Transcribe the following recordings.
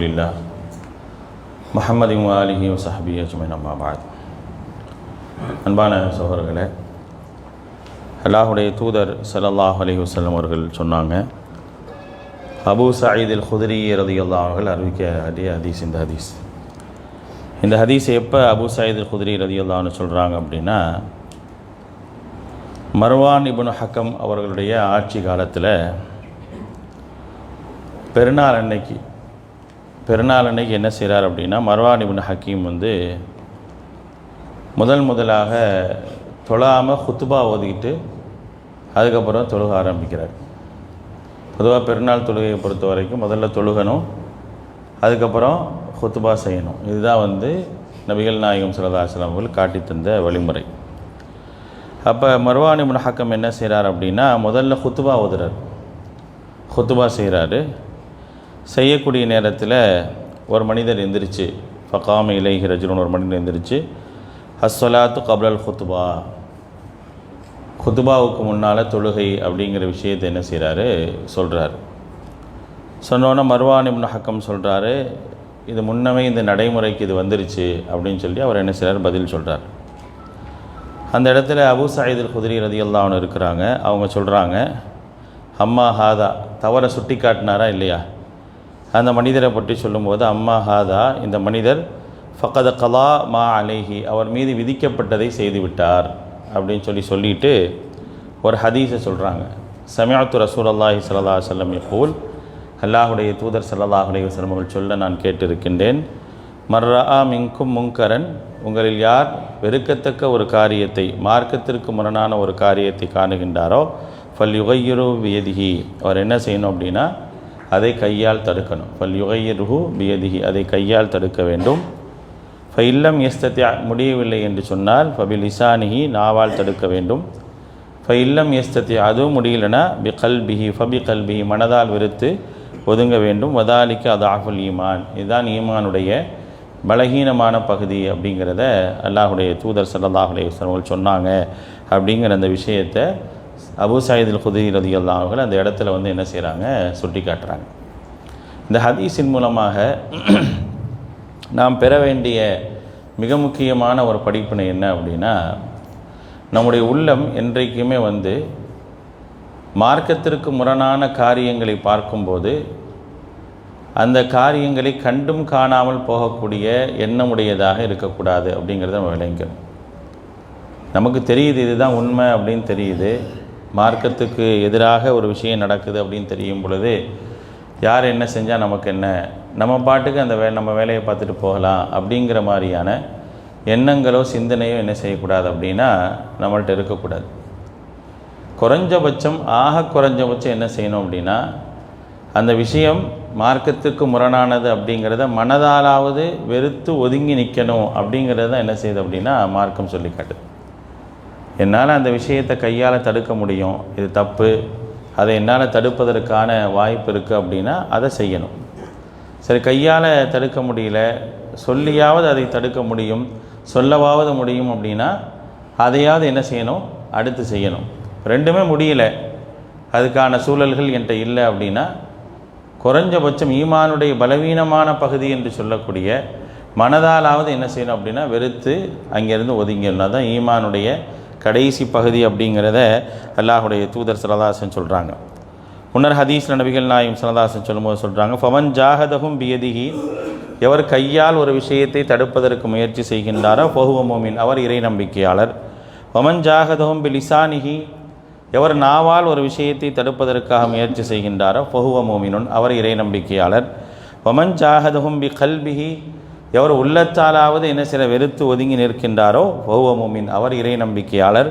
ரசூலில்லா முஹம்மது அலிஹி வசஹபி அஜ்மன் அம்மாபாத் அன்பான சகோதரர்களே அல்லாஹுடைய தூதர் சல்லாஹ் அலி வசல்லம் அவர்கள் சொன்னாங்க அபு சாயிதில் குதிரி ரதி அல்லாஹர்கள் அறிவிக்க அடிய ஹதீஸ் இந்த ஹதீஸ். இந்த ஹதீஸ் எப்போ அபு சாயிதில் குதிரி ரதி சொல்கிறாங்க அப்படின்னா மர்வான் இபுன் ஹக்கம் அவர்களுடைய ஆட்சி காலத்தில் பெருநாள் அன்னைக்கு பெருநாள் அன்னைக்கு என்ன செய்கிறார் அப்படின்னா மர்வான் இபின் ஹக்கீம் வந்து முதல் முதலாக தொழாமல் ஹுத்துபா ஓதிக்கிட்டு அதுக்கப்புறம் தொழுக ஆரம்பிக்கிறார். பொதுவாக பெருநாள் தொழுகையை பொறுத்த வரைக்கும் முதல்ல தொழுகணும் அதுக்கப்புறம் ஹுத்துபா செய்யணும். இதுதான் வந்து நபிகள் நாயகம் சரதாசலம் அவர்கள் காட்டி தந்த வழிமுறை. அப்போ மர்வானி முனஹக்கம் என்ன செய்கிறார் அப்படின்னா முதல்ல ஹுத்துபா ஓதுறார். ஹுத்துபா செய்கிறாரு செய்யக்கூடிய நேரத்தில் ஒரு மனிதர் எந்திரிச்சு ஃபகாம இலைஹி ரஜுலன் ஒரு மனிதர் எந்திரிச்சு அஸ்வலாத்து கபலல் ஹுத்துபா ஹுத்துபாவுக்கு முன்னால் தொழுகை அப்படிங்கிற விஷயத்தை என்ன செய்கிறாரு சொல்கிறாரு சொன்னோன்னே மர்வான் இப்னு ஹக்கம் சொல்கிறாரு இது முன்னமே இந்த நடைமுறைக்கு இது வந்துருச்சு அப்படின்னு சொல்லி அவர் என்ன செய்கிறார் பதில் சொல்கிறார் அந்த இடத்துல அபு சாயிதில் குதிரி அவனு இருக்கிறாங்க. அவங்க சொல்கிறாங்க அம்மா ஹாதா தவறை சுட்டி காட்டினாரா இல்லையா? அந்த மனிதரை பற்றி சொல்லும்போது அம்மா ஹாதா இந்த மனிதர் ஃபக்கத கலா மா அலேஹி அவர் மீது விதிக்கப்பட்டதை செய்துவிட்டார். அப்படின்னு சொல்லி சொல்லிட்டு ஒரு ஹதீஸை சொல்கிறாங்க சமியாத்து ரசூல் அல்லாஹி சல்லா சொல்லம் யகூல் அல்லாஹுடைய தூதர் சல்லாஹுடைய சிரமங்கள் சொல்ல நான் கேட்டிருக்கின்றேன் மர்ரா மிங்கும் முங்கரன் உங்களில் யார் வெறுக்கத்தக்க ஒரு காரியத்தை மார்க்கத்திற்கு முரணான ஒரு காரியத்தை காணுகின்றாரோ ஃபல் யுகையுரு வியதிகி அவர் என்ன செய்யணும் அப்படின்னா அதை கையால் தடுக்கணும். ஃபல் யுகையுருஹு பியதிகி அதை கையால் தடுக்க வேண்டும். ஃப இல்லம் எஸ்தத்யா முடியவில்லை என்று சொன்னால் ஃபபில் இசானிஹி நாவால் தடுக்க வேண்டும். ஃப இல்லம் எஸ்தத்தி அதுவும் முடியலனா பி கல்பிஹி ஃபபி கல்பிஹி மனதால் வெறுத்து ஒதுங்க வேண்டும். வதாலிக்கு அது ஆஃபுல் ஈமான். இதுதான் ஈமானுடைய பலகீனமான பகுதி அப்படிங்கிறத அல்லாஹுடைய தூதர் சல்லாஹ் சொன்னாங்க அப்படிங்கிற அந்த விஷயத்தை அபு சாயிதுல் குதிரி ரதி அவர்கள் அந்த இடத்துல வந்து என்ன செய்கிறாங்க சுட்டி காட்டுறாங்க இந்த ஹதீஸின் மூலமாக நாம் பெற வேண்டிய மிக முக்கியமான ஒரு படிப்பினை என்ன அப்படின்னா நம்முடைய உள்ளம் என்றைக்குமே வந்து மார்க்கத்திற்கு முரணான காரியங்களை பார்க்கும்போது அந்த காரியங்களை கண்டும் காணாமல் போகக்கூடிய எண்ணமுடையதாக இருக்கக்கூடாது அப்படிங்கிறத நம்ம விளங்கணும் நமக்கு தெரியுது இதுதான் உண்மை அப்படின்னு தெரியுது. மார்க்கத்துக்கு எதிராக ஒரு விஷயம் நடக்குது அப்படின்னு தெரியும் பொழுது யார் என்ன செஞ்சால் நமக்கு என்ன? நம்ம பாட்டுக்கு அந்த வே நம்ம வேலையை பார்த்துட்டு போகலாம் அப்படிங்கிற மாதிரியான எண்ணங்களோ சிந்தனையோ என்ன செய்யக்கூடாது அப்படின்னா நம்மள்ட்ட இருக்கக்கூடாது. குறைஞ்சபட்சம் ஆக குறைஞ்சபட்சம் என்ன செய்யணும் அப்படின்னா அந்த விஷயம் மார்க்கத்துக்கு முரணானது அப்படிங்கிறத மனதாலாவது வெறுத்து ஒதுங்கி நிற்கணும் அப்படிங்கிறத என்ன செய்யுது அப்படின்னா மார்க்கம் சொல்லி காட்டுது என்னால் அந்த விஷயத்தை கையால் தடுக்க முடியும். இது தப்பு. அதை என்னால் தடுப்பதற்கான வாய்ப்பு இருக்குது அப்படின்னா அதை செய்யணும். சரி கையால் தடுக்க முடியல. சொல்லியாவது அதை தடுக்க முடியும். சொல்லவாவது முடியும் அப்படின்னா அதையாவது என்ன செய்யணும்? அடுத்து செய்யணும். ரெண்டுமே முடியல. அதுக்கான சூழல்கள் என்கிட்ட இல்லை அப்படின்னா குறைஞ்சபட்சம் ஈமானுடைய பலவீனமான பகுதி என்று சொல்லக்கூடிய மனதாலாவது என்ன செய்யணும் அப்படின்னா வெறுத்து அங்கேருந்து ஒதுங்கிடணும். தான் ஈமானுடைய கடைசி பகுதி அப்படிங்கிறத அல்லாஹுடைய தூதர் சரதாசன் சொல்கிறாங்க முன்னர் ஹதீஸ் நபிகள் நாயும் சரதாசன் சொல்லும்போது சொல்கிறாங்க ஃபவன் ஜாகதகும் பியதிகி எவர் கையால் ஒரு விஷயத்தை தடுப்பதற்கு முயற்சி செய்கின்றாரோ பொகுவமோமின் அவர் இறை நம்பிக்கையாளர். ஃபமன் ஜாகதகும் பிலிசானிகி எவர் நாவால் ஒரு விஷயத்தை தடுப்பதற்காக முயற்சி செய்கின்றாரோ பொகுவ மோமினுன் அவர் இறை நம்பிக்கையாளர். ஒமன் ஜாகதகும் பி கல்பிஹி எவர் உள்ளத்தாலாவது என்ன சில வெறுத்து ஒதுங்கி நிற்கின்றாரோ பொகுவ அவர் இறை நம்பிக்கையாளர்.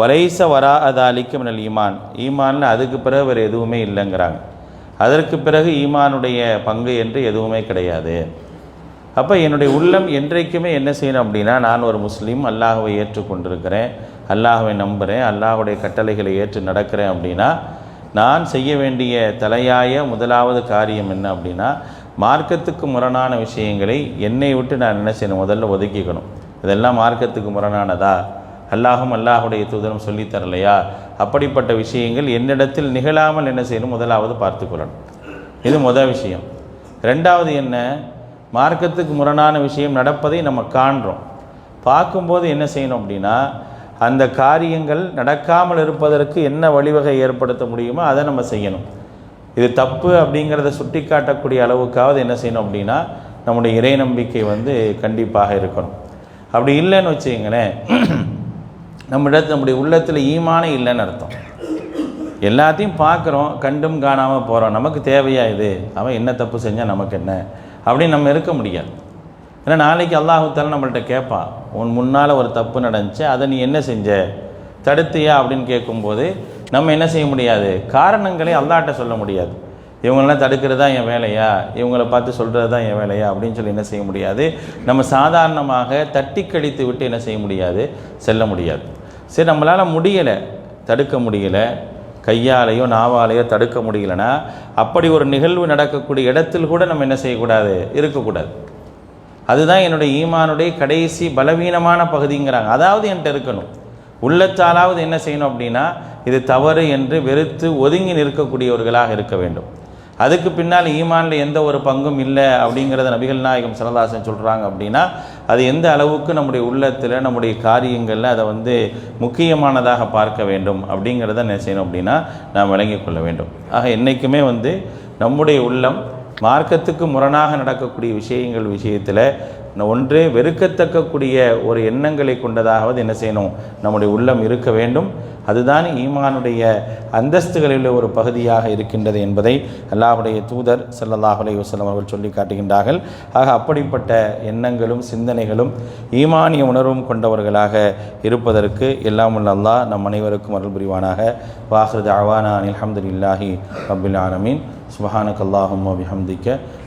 வலைச வரா அதாலிக்கு மினல் ஈமான். ஈமானில் அதுக்கு பிறகு வேறு எதுவுமே இல்லைங்கிறாங்க. அதற்கு பிறகு ஈமானுடைய பங்கு என்று எதுவுமே கிடையாது. அப்போ என்னுடைய உள்ளம் என்றைக்குமே என்ன செய்யணும் அப்படின்னா நான் ஒரு முஸ்லீம் அல்லாஹுவை ஏற்றுக்கொண்டிருக்கிறேன் அல்லாஹுவை நம்புகிறேன் அல்லாஹுடைய கட்டளைகளை ஏற்று நடக்கிறேன் அப்படின்னா நான் செய்ய வேண்டிய தலையாய முதலாவது காரியம் என்ன அப்படின்னா மார்க்கத்துக்கு முரணான விஷயங்களை என்னை விட்டு நான் என்ன செய்யணும்? முதல்ல ஒதுக்கிக்கணும். இதெல்லாம் மார்க்கத்துக்கு முரணானதா? அல்லாஹும் அல்லாஹுடைய தூதரும் சொல்லித் தரலையா? அப்படிப்பட்ட விஷயங்கள் என்னிடத்தில் நிகழாமல் என்ன செய்யணும்? முதலாவது பார்த்துக்கொள்ளணும் இது முதல் விஷயம். ரெண்டாவது என்ன? மார்க்கத்துக்கு முரணான விஷயம் நடப்பதை நம்ம காண்றோம். பார்க்கும்போது என்ன செய்யணும் அப்படின்னா அந்த காரியங்கள் நடக்காமல் இருப்பதற்கு என்ன வழிவகை ஏற்படுத்த முடியுமோ அதை நம்ம செய்யணும். இது தப்பு அப்படிங்கிறத சுட்டி காட்டக்கூடிய அளவுக்காவது என்ன செய்யணும் அப்படின்னா நம்முடைய இறை நம்பிக்கை வந்து கண்டிப்பாக இருக்கணும். அப்படி இல்லைன்னு வச்சுங்களேன் நம்மிடத்து நம்முடைய உள்ளத்தில் ஈமானே இல்லைன்னு அர்த்தம். எல்லாத்தையும் பார்க்குறோம் கண்டும் காணாமல் போகிறோம் நமக்கு தேவையா இது? அவன் என்ன தப்பு செஞ்சால் நமக்கு என்ன? அப்படின்னு நம்ம இருக்க முடியாது. ஏன்னா நாளைக்கு அல்லாஹுத்தால நம்மள்கிட்ட கேட்பான் உன் முன்னால் ஒரு தப்பு நடந்துச்சு அதை நீ என்ன செஞ்ச? தடுத்தியா? அப்படின்னு கேட்கும்போது நம்ம என்ன செய்ய முடியாது? காரணங்களை அல்லாட்ட சொல்ல முடியாது. இவங்களெல்லாம் தடுக்கிறது தான் என் வேலையா? இவங்கள பார்த்து சொல்கிறது தான் என் வேலையா? அப்படின்னு சொல்லி என்ன செய்ய முடியாது. நம்ம சாதாரணமாக தட்டி கழித்து விட்டு என்ன செய்ய முடியாது? செல்ல முடியாது. சரி நம்மளால் முடியலை. தடுக்க முடியலை. கையாலேயோ நாவாலேயோ தடுக்க முடியலன்னா அப்படி ஒரு நிகழ்வு நடக்கக்கூடிய இடத்தில் கூட நம்ம என்ன செய்யக்கூடாது? இருக்கக்கூடாது. அதுதான் என்னுடைய ஈமானுடைய கடைசி பலவீனமான பகுதிங்கிறாங்க. அதாவது என்கிட்ட இருக்கணும். உள்ளத்தாலாவது என்ன செய்யணும் அப்படின்னா இது தவறு என்று வெறுத்து ஒதுங்கி நிற்கக்கூடியவர்களாக இருக்க வேண்டும். அதுக்கு பின்னால் ஈமானில் எந்த ஒரு பங்கும் இல்லை அப்படிங்கிறத நபிகள் நாயகம் சரதாசன் சொல்கிறாங்க அப்படின்னா அது எந்த அளவுக்கு நம்முடைய உள்ளத்தில் நம்முடைய காரியங்களில் அதை வந்து முக்கியமானதாக பார்க்க வேண்டும் அப்படிங்கிறத என்ன செய்யணும் அப்படின்னா நாம் விளங்கி கொள்ள வேண்டும். ஆக என்றைக்குமே வந்து நம்முடைய உள்ளம் மார்க்கத்துக்கு முரணாக நடக்கக்கூடிய விஷயங்கள் விஷயத்தில் ஒன்று வெறுக்கத்தக்கக்கூடிய ஒரு எண்ணங்களை கொண்டதாவது என்ன செய்யணும்? நம்முடைய உள்ளம் இருக்க வேண்டும். அதுதான் ஈமானுடைய அந்தஸ்துகளில் ஒரு பகுதியாக இருக்கின்றது என்பதை அல்லாஹுடைய தூதர் சல்லல்லாஹுலே வசலம் அவர்கள் சொல்லி காட்டுகின்றார்கள். ஆக அப்படிப்பட்ட எண்ணங்களும் சிந்தனைகளும் ஈமானிய உணர்வும் கொண்டவர்களாக இருப்பதற்கு எல்லாம் உள்ள அல்லாஹ் நம் அனைவருக்கும் அருள் புரிவானாக. வாஹிருத் அவானா அலமதுல்லாஹி அபுல் ஆலமீன். சுபஹானக் அல்லாஹும் அபிஹம்திக்க